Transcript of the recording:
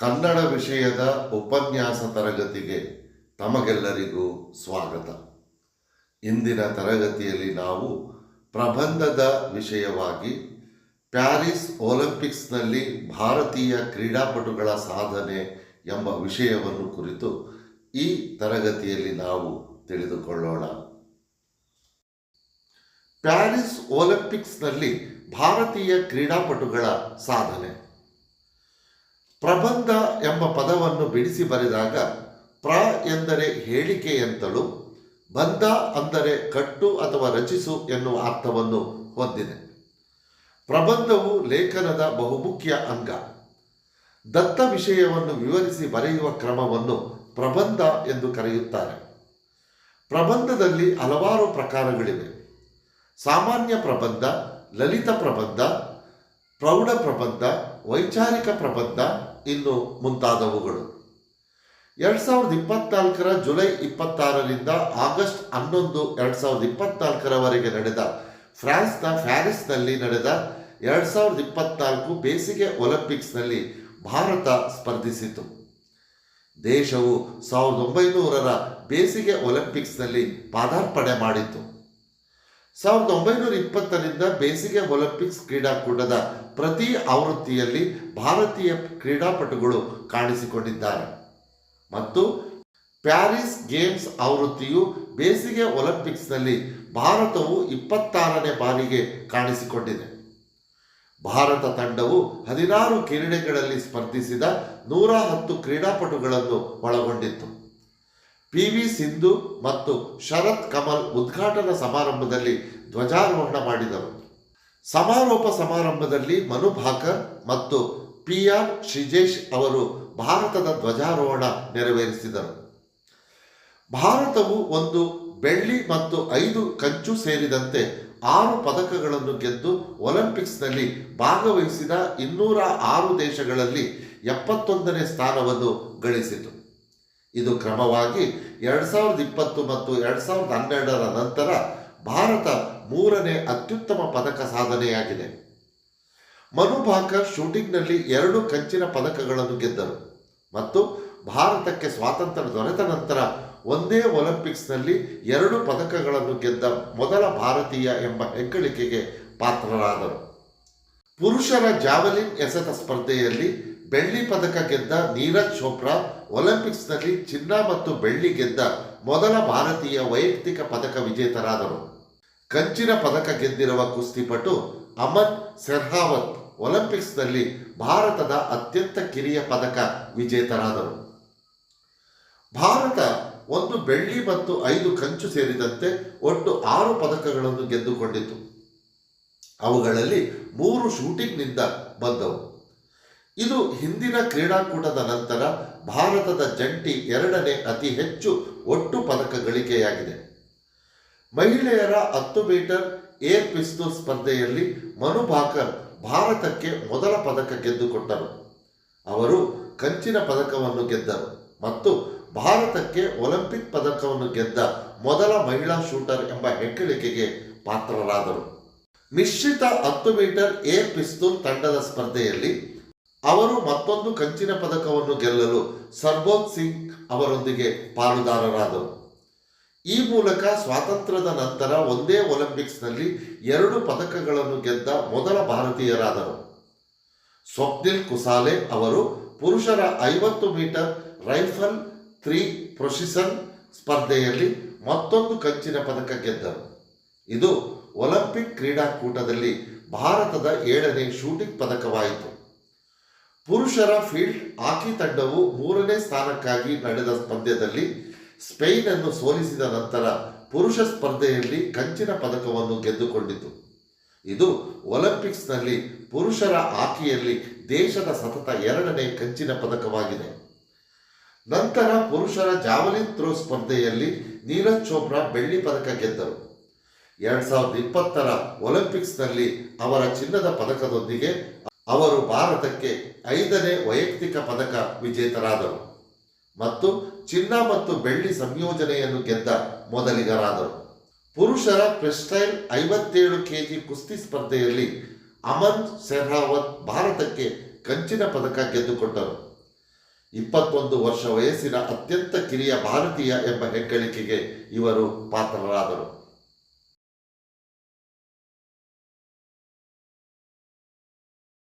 ಕನ್ನಡ ವಿಷಯದ ಉಪನ್ಯಾಸ ತರಗತಿಗೆ ತಮಗೆಲ್ಲರಿಗೂ ಸ್ವಾಗತ. ಇಂದಿನ ತರಗತಿಯಲ್ಲಿ ನಾವು ಪ್ರಬಂಧದ ವಿಷಯವಾಗಿ ಪ್ಯಾರಿಸ್ ಒಲಿಂಪಿಕ್ಸ್ನಲ್ಲಿ ಭಾರತೀಯ ಕ್ರೀಡಾಪಟುಗಳ ಸಾಧನೆ ಎಂಬ ವಿಷಯವನ್ನು ಕುರಿತು ಈ ತರಗತಿಯಲ್ಲಿ ನಾವು ತಿಳಿದುಕೊಳ್ಳೋಣ. ಪ್ಯಾರಿಸ್ ಒಲಿಂಪಿಕ್ಸ್ನಲ್ಲಿ ಭಾರತೀಯ ಕ್ರೀಡಾಪಟುಗಳ ಸಾಧನೆ. ಪ್ರಬಂಧ ಎಂಬ ಪದವನ್ನು ಬಿಡಿಸಿ ಬರೆದಾಗ ಪ್ರ ಎಂದರೆ ಹೇಳಿಕೆ ಎಂತಲೂ ಬಂಧ ಅಂದರೆ ಕಟ್ಟು ಅಥವಾ ರಚಿಸು ಎನ್ನುವ ಅರ್ಥವನ್ನು ಹೊಂದಿದೆ. ಪ್ರಬಂಧವು ಲೇಖನದ ಬಹುಮುಖ್ಯ ಅಂಗ. ದತ್ತ ವಿಷಯವನ್ನು ವಿವರಿಸಿ ಬರೆಯುವ ಕ್ರಮವನ್ನು ಪ್ರಬಂಧ ಎಂದು ಕರೆಯುತ್ತಾರೆ. ಪ್ರಬಂಧದಲ್ಲಿ ಹಲವಾರು ಪ್ರಕಾರಗಳಿವೆ. ಸಾಮಾನ್ಯ ಪ್ರಬಂಧ, ಲಲಿತ ಪ್ರಬಂಧ ಪ್ರೌಢ ಪ್ರಬಂಧ, ವೈಚಾರಿಕ ಪ್ರಬಂಧ ಇನ್ನು ಮುಂತಾದವುಗಳು. ಎರಡ್ ಸಾವಿರದ ಇಪ್ಪತ್ನಾಲ್ಕರ ಜುಲೈ ಇಪ್ಪತ್ತಾರರಿಂದ ಆಗಸ್ಟ್ ಹನ್ನೊಂದು ಎರಡ್ ಸಾವಿರದ ಇಪ್ಪತ್ನಾಲ್ಕರವರೆಗೆ ನಡೆದ ಫ್ರಾನ್ಸ್ನ ಪ್ಯಾರಿಸ್ನಲ್ಲಿ ನಡೆದ ಎರಡ್ ಸಾವಿರದ ಇಪ್ಪತ್ನಾಲ್ಕು ಬೇಸಿಗೆ ಒಲಿಂಪಿಕ್ಸ್ನಲ್ಲಿ ಭಾರತ ಸ್ಪರ್ಧಿಸಿತು. ದೇಶವು ಸಾವಿರದ ಒಂಬೈನೂರರ ಬೇಸಿಗೆ ಒಲಿಂಪಿಕ್ಸ್ನಲ್ಲಿ ಪಾದಾರ್ಪಣೆ ಮಾಡಿತು. ಸಾವಿರದ ಒಂಬೈನೂರ ಇಪ್ಪತ್ತರಿಂದ ಬೇಸಿಗೆ ಒಲಿಂಪಿಕ್ಸ್ ಕ್ರೀಡಾಕೂಟದ ಪ್ರತಿ ಆವೃತ್ತಿಯಲ್ಲಿ ಭಾರತೀಯ ಕ್ರೀಡಾಪಟುಗಳು ಕಾಣಿಸಿಕೊಂಡಿದ್ದಾರೆ. ಮತ್ತು ಪ್ಯಾರಿಸ್ ಗೇಮ್ಸ್ ಆವೃತ್ತಿಯು ಬೇಸಿಗೆ ಒಲಿಂಪಿಕ್ಸ್ನಲ್ಲಿ ಭಾರತವು ಇಪ್ಪತ್ತಾರನೇ ಬಾರಿಗೆ ಕಾಣಿಸಿಕೊಂಡಿದೆ. ಭಾರತ ತಂಡವು ಹದಿನಾರು ಕ್ರೀಡೆಗಳಲ್ಲಿ ಸ್ಪರ್ಧಿಸಿದ ನೂರ ಹತ್ತು ಕ್ರೀಡಾಪಟುಗಳನ್ನು ಒಳಗೊಂಡಿತ್ತು. ಪಿ ವಿ ಸಿಂಧು ಮತ್ತು ಶರತ್ ಕಮಲ್ ಉದ್ಘಾಟನಾ ಸಮಾರಂಭದಲ್ಲಿ ಧ್ವಜಾರೋಹಣ ಮಾಡಿದರು. ಸಮಾರೋಪ ಸಮಾರಂಭದಲ್ಲಿ ಮನು ಭಾಕರ್ ಮತ್ತು ಪಿ ಆರ್ ಶ್ರೀಜೇಶ್ ಅವರು ಭಾರತದ ಧ್ವಜಾರೋಹಣ ನೆರವೇರಿಸಿದರು. ಭಾರತವು ಒಂದು ಬೆಳ್ಳಿ ಮತ್ತು ಐದು ಕಂಚು ಸೇರಿದಂತೆ ಆರು ಪದಕಗಳನ್ನು ಗೆದ್ದು ಒಲಿಂಪಿಕ್ಸ್ನಲ್ಲಿ ಭಾಗವಹಿಸಿದ ಇನ್ನೂರ ಆರು ದೇಶಗಳಲ್ಲಿ ಎಪ್ಪತ್ತೊಂದನೇ ಸ್ಥಾನವನ್ನು ಗಳಿಸಿತು. ಇದು ಕ್ರಮವಾಗಿ ಎರಡ್ ಸಾವಿರದ ಇಪ್ಪತ್ತು ಮತ್ತು ಎರಡು ಸಾವಿರದ ಹನ್ನೆರಡರ ನಂತರ ಭಾರತ ಮೂರನೇ ಅತ್ಯುತ್ತಮ ಪದಕ ಸಾಧನೆಯಾಗಿದೆ. ಮನು ಭಾಕರ್ ಶೂಟಿಂಗ್ನಲ್ಲಿ ಎರಡು ಕಂಚಿನ ಪದಕಗಳನ್ನು ಗೆದ್ದರು ಮತ್ತು ಭಾರತಕ್ಕೆ ಸ್ವಾತಂತ್ರ್ಯ ದೊರೆತ ನಂತರ ಒಂದೇ ಒಲಿಂಪಿಕ್ಸ್ನಲ್ಲಿ ಎರಡು ಪದಕಗಳನ್ನು ಗೆದ್ದ ಮೊದಲ ಭಾರತೀಯ ಎಂಬ ಹೆಗ್ಗಳಿಕೆಗೆ ಪಾತ್ರರಾದರು. ಪುರುಷರ ಜಾವಲಿನ್ ಎಸೆತ ಸ್ಪರ್ಧೆಯಲ್ಲಿ ಬೆಳ್ಳಿ ಪದಕ ಗೆದ್ದ ನೀರಜ್ ಚೋಪ್ರಾ ಒಲಿಂಪಿಕ್ಸ್ನಲ್ಲಿ ಚಿನ್ನ ಮತ್ತು ಬೆಳ್ಳಿ ಗೆದ್ದ ಮೊದಲ ಭಾರತೀಯ ವೈಯಕ್ತಿಕ ಪದಕ ವಿಜೇತರಾದರು. ಕಂಚಿನ ಪದಕ ಗೆದ್ದಿರುವ ಕುಸ್ತಿಪಟು ಅಮನ್ ಸೆರ್ಹಾವತ್ ಒಲಿಂಪಿಕ್ಸ್ನಲ್ಲಿ ಭಾರತದ ಅತ್ಯಂತ ಕಿರಿಯ ಪದಕ ವಿಜೇತರಾದರು. ಭಾರತ ಒಂದು ಬೆಳ್ಳಿ ಮತ್ತು ಐದು ಕಂಚು ಸೇರಿದಂತೆ ಒಟ್ಟು ಆರು ಪದಕಗಳನ್ನು ಗೆದ್ದುಕೊಂಡಿತು. ಅವುಗಳಲ್ಲಿ ಮೂರು ಶೂಟಿಂಗ್ನಿಂದ ಬಂದವು. ಇದು ಹಿಂದಿನ ಕ್ರೀಡಾಕೂಟದ ನಂತರ ಭಾರತದ ಜಂಟಿ ಎರಡನೇ ಅತಿ ಹೆಚ್ಚು ಒಟ್ಟು ಪದಕ ಗಳಿಕೆಯಾಗಿದೆ. ಮಹಿಳೆಯರ ಹತ್ತು ಮೀಟರ್ ಏರ್ ಪಿಸ್ತೂಲ್ ಸ್ಪರ್ಧೆಯಲ್ಲಿ ಮನು ಭಾಕರ್ ಭಾರತಕ್ಕೆ ಮೊದಲ ಪದಕ ಗೆದ್ದುಕೊಟ್ಟರು. ಅವರು ಕಂಚಿನ ಪದಕವನ್ನು ಗೆದ್ದರು ಮತ್ತು ಭಾರತಕ್ಕೆ ಒಲಿಂಪಿಕ್ ಪದಕವನ್ನು ಗೆದ್ದ ಮೊದಲ ಮಹಿಳಾ ಶೂಟರ್ ಎಂಬ ಹೆಗ್ಗಳಿಕೆಗೆ ಪಾತ್ರರಾದರು. ಮಿಶ್ರಿತ ಹತ್ತು ಮೀಟರ್ ಏರ್ ಪಿಸ್ತೂಲ್ ತಂಡದ ಸ್ಪರ್ಧೆಯಲ್ಲಿ ಅವರು ಮತ್ತೊಂದು ಕಂಚಿನ ಪದಕವನ್ನು ಗೆಲ್ಲಲು ಸರ್ಬೋತ್ ಸಿಂಗ್ ಅವರೊಂದಿಗೆ ಪಾಲುದಾರರಾದರು. ಈ ಮೂಲಕ ಸ್ವಾತಂತ್ರ್ಯದ ನಂತರ ಒಂದೇ ಒಲಿಂಪಿಕ್ಸ್ನಲ್ಲಿ ಎರಡು ಪದಕಗಳನ್ನು ಗೆದ್ದ ಮೊದಲ ಭಾರತೀಯರಾದರು. ಸ್ವಪ್ನಿಲ್ ಕುಸಾಲೆ ಅವರು ಪುರುಷರ ಐವತ್ತು ಮೀಟರ್ ರೈಫಲ್ ತ್ರೀ ಪ್ರೊಸಿಸನ್ ಸ್ಪರ್ಧೆಯಲ್ಲಿ ಮತ್ತೊಂದು ಕಂಚಿನ ಪದಕ ಗೆದ್ದರು. ಇದು ಒಲಿಂಪಿಕ್ ಕ್ರೀಡಾಕೂಟದಲ್ಲಿ ಭಾರತದ ಏಳನೇ ಶೂಟಿಂಗ್ ಪದಕವಾಯಿತು. ಪುರುಷರ ಫೀಲ್ಡ್ ಹಾಕಿ ತಂಡವು ಮೂರನೇ ಸ್ಥಾನಕ್ಕಾಗಿ ನಡೆದ ಪಂದ್ಯದಲ್ಲಿ ಸ್ಪೇನ್ ಅನ್ನು ಸೋಲಿಸಿದ ನಂತರ ಪುರುಷ ಸ್ಪರ್ಧೆಯಲ್ಲಿ ಕಂಚಿನ ಪದಕವನ್ನು ಗೆದ್ದುಕೊಂಡಿತು. ಇದು ಒಲಿಂಪಿಕ್ಸ್ನಲ್ಲಿ ಪುರುಷರ ಹಾಕಿಯಲ್ಲಿ ದೇಶದ ಸತತ ಎರಡನೇ ಕಂಚಿನ ಪದಕವಾಗಿದೆ. ನಂತರ ಪುರುಷರ ಜಾವಲಿನ್ ಥ್ರೋ ಸ್ಪರ್ಧೆಯಲ್ಲಿ ನೀರಜ್ ಚೋಪ್ರಾ ಬೆಳ್ಳಿ ಪದಕ ಗೆದ್ದರು. ಎರಡ್ ಸಾವಿರದ ಇಪ್ಪತ್ತರ ಒಲಿಂಪಿಕ್ಸ್ನಲ್ಲಿ ಅವರ ಚಿನ್ನದ ಪದಕದೊಂದಿಗೆ ಅವರು ಭಾರತಕ್ಕೆ ಐದನೇ ವೈಯಕ್ತಿಕ ಪದಕ ವಿಜೇತರಾದರು ಮತ್ತು ಚಿನ್ನ ಮತ್ತು ಬೆಳ್ಳಿ ಸಂಯೋಜನೆಯನ್ನು ಗೆದ್ದ ಮೊದಲಿಗರಾದರು. ಪುರುಷರ ಫ್ರೆಸ್ಟೈಲ್ ಐವತ್ತೇಳು ಕೆಜಿ ಕುಸ್ತಿ ಸ್ಪರ್ಧೆಯಲ್ಲಿ ಅಮನ್ ಸೆಹ್ರಾವತ್ ಭಾರತಕ್ಕೆ ಕಂಚಿನ ಪದಕ ಗೆದ್ದುಕೊಂಡರು. ಇಪ್ಪತ್ತೊಂದು ವರ್ಷ ವಯಸ್ಸಿನ ಅತ್ಯಂತ ಕಿರಿಯ ಭಾರತೀಯ ಎಂಬ ಹೆಗ್ಗಳಿಕೆಗೆ ಇವರು ಪಾತ್ರರಾದರು.